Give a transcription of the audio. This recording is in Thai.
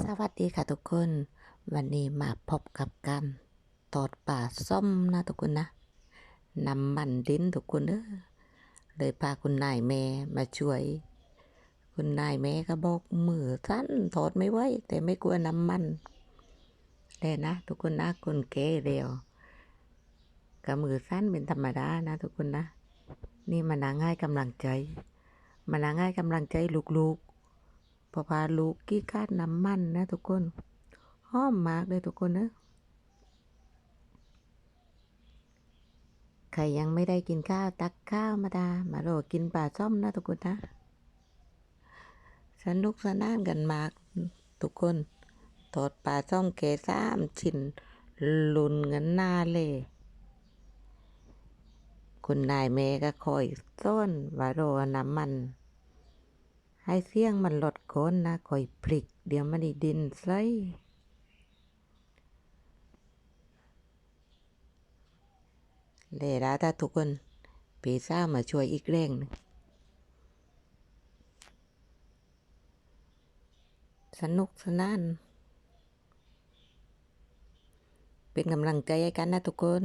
สวัสดีค่ะทุกคน วันนี้มาพบกับการตอดป่าส้มนะทุกคนนะนำมันดินทุกคนเด้อเลยพาคุณนายแม่มาช่วย คุณนายแม่ก็บอกมือสั้นถอดไม่ไหวแต่ไม่กลัวน้ำมันเลยนะ ทุกคนนะคนแก่เร็วก็มือสั้นเป็นธรรมดานะ ทุกคนนะ นี่มันนาง่ายกำลังใจ มันนาง่ายกำลังใจลูกๆ พอพาลูกกี้คาดน้ำมันนะทุกคนหอมมากเลยทุกคนนะใครยังไม่ได้กินข้าวตักข้าวมาดา มาโรกินปลาส้มนะทุกคนนะสนุกสนานกันมากทุกคนทอดปลาส้มเกสามชิ้นลุนกันหน้าเลยคุณนายแม่ก็คอยส้นวาโรน้ำมัน ให้เสียงมันลดโคนนะคอยพลิก เดี๋ยวมันด้ดินใส่เลยแล้วถ้าทุกคนปีซ่ามาช่วยอีกแรงหนึงสนุกสนาน เป็นกำลังใจให้กันนะทุกคน